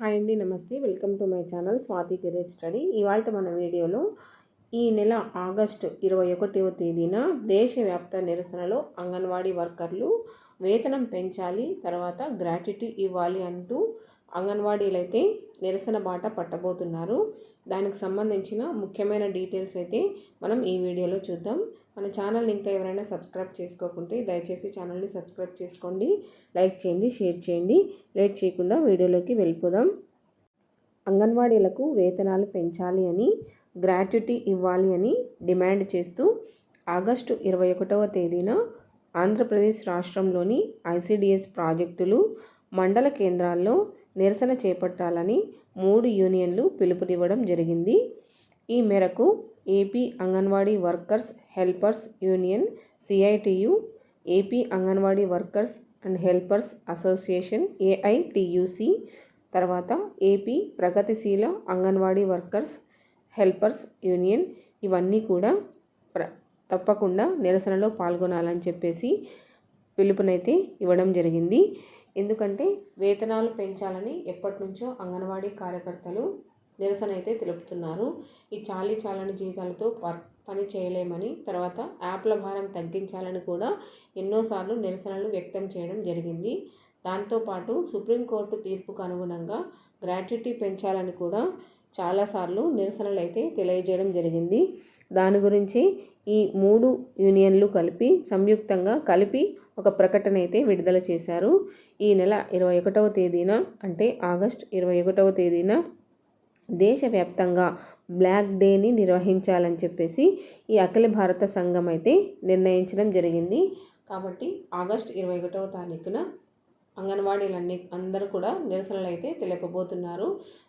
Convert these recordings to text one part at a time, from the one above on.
Hi అండి నమస్తే. Welcome to my channel Swathi career study. ఇవాళ మన వీడియోలో ఈ నెల ఆగస్టు ఇరవై ఒకటవ తేదీన దేశవ్యాప్త నిరసనలో అంగన్వాడీ వర్కర్లు వేతనం పెంచాలి తర్వాత గ్రాట్యుటీ ఇవ్వాలి అంటూ అంగన్వాడీలు అయితే నిరసన బాట పట్టబోతున్నారు. దానికి సంబంధించిన ముఖ్యమైన డీటెయిల్స్ అయితే మనం ఈ వీడియోలో చూద్దాం. మన ఛానల్ ఇంకా ఎవరైనా సబ్స్క్రైబ్ చేసుకోకుంటే దయచేసి ఛానల్ని సబ్స్క్రైబ్ చేసుకోండి లైక్ చేయండి షేర్ చేయండి. లేట్ చేయకుండా వీడియోలోకి వెళ్ళిపోదాం. అంగన్వాడీలకు వేతనాలు పెంచాలి అని గ్రాట్యుటీ ఇవ్వాలి అని డిమాండ్ చేస్తూ ఆగస్టు ఇరవై ఒకటవ తేదీన ఆంధ్రప్రదేశ్ రాష్ట్రంలోని ఐసిడిఎస్ ప్రాజెక్టులు మండల కేంద్రాల్లో నిరసన చేపట్టాలని మూడు యూనియన్లు పిలుపునివ్వడం జరిగింది. ఈ మేరకు AP Anganwadi workers helpers union CITU AP Anganwadi workers and helpers association AITUC తర్వాత ఏపీ ప్రగతిశీల అంగన్వాడీ వర్కర్స్ హెల్పర్స్ యూనియన్ ఇవన్నీ కూడా ప్ర తప్పకుండా నిరసనలో పాల్గొనాలని చెప్పేసి పిలుపునైతే ఇవ్వడం జరిగింది. ఎందుకంటే వేతనాలు పెంచాలని ఎప్పటి నుంచో అంగన్వాడీ కార్యకర్తలు నిరసన అయితే తెలుపుతున్నారు. ఈ చాలీ చాలని జీతాలతో పని చేయలేమని తర్వాత యాప్ల భారం తగ్గించాలని కూడా ఎన్నోసార్లు నిరసనలు వ్యక్తం చేయడం జరిగింది. దాంతోపాటు సుప్రీంకోర్టు తీర్పుకు అనుగుణంగా గ్రాట్యుటీ పెంచాలని కూడా చాలాసార్లు నిరసనలు అయితే తెలియజేయడం జరిగింది. దాని గురించి ఈ మూడు యూనియన్లు కలిపి సంయుక్తంగా కలిపి ఒక ప్రకటన అయితే విడుదల చేశారు. ఈ నెల ఇరవై ఒకటవ తేదీన అంటే ఆగస్ట్ ఇరవై ఒకటవ తేదీన దేశవ్యాప్తంగా బ్లాక్ డేని నిర్వహించాలని చెప్పేసి ఈ అఖిల భారత సంఘం అయితే నిర్ణయించడం జరిగింది. కాబట్టి ఆగస్ట్ ఇరవై ఒకటవ తారీఖున అంగన్వాడీలన్నీ అందరూ కూడా నిరసనలు అయితే తెలిపబోతున్నారు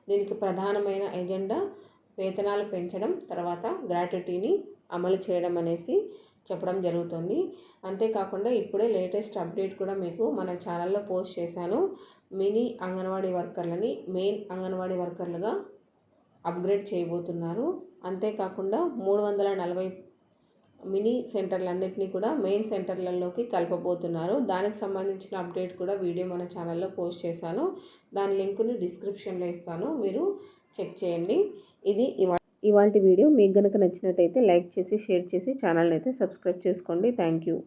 దీనికి ప్రధానమైన ఎజెండా వేతనాలు పెంచడం తర్వాత గ్రాట్యుటీని అమలు చేయడం అనేసి చెప్పడం జరుగుతుంది. అంతేకాకుండా ఇప్పుడే లేటెస్ట్ అప్డేట్ కూడా మీకు మన ఛానల్లో పోస్ట్ చేశాను. మినీ అంగన్వాడీ వర్కర్లని మెయిన్ అంగన్వాడీ వర్కర్లుగా అప్గ్రేడ్ చేయబోతున్నారు. అంతేకాకుండా మూడు వందల నలభై మినీ సెంటర్లన్నింటినీ కూడా మెయిన్ సెంటర్లలోకి కలపబోతున్నారు. దానికి సంబంధించిన అప్డేట్ కూడా వీడియో మన ఛానల్లో పోస్ట్ చేశాను. దాని లింకుని డిస్క్రిప్షన్లో ఇస్తాను. మీరు చెక్ చేయండి. ఇది ఇవా ఇవాళ వీడియో మీకు కనుక నచ్చినట్టయితే లైక్ చేసి షేర్ చేసి ఛానల్ని అయితే సబ్స్క్రైబ్ చేసుకోండి. Thank you.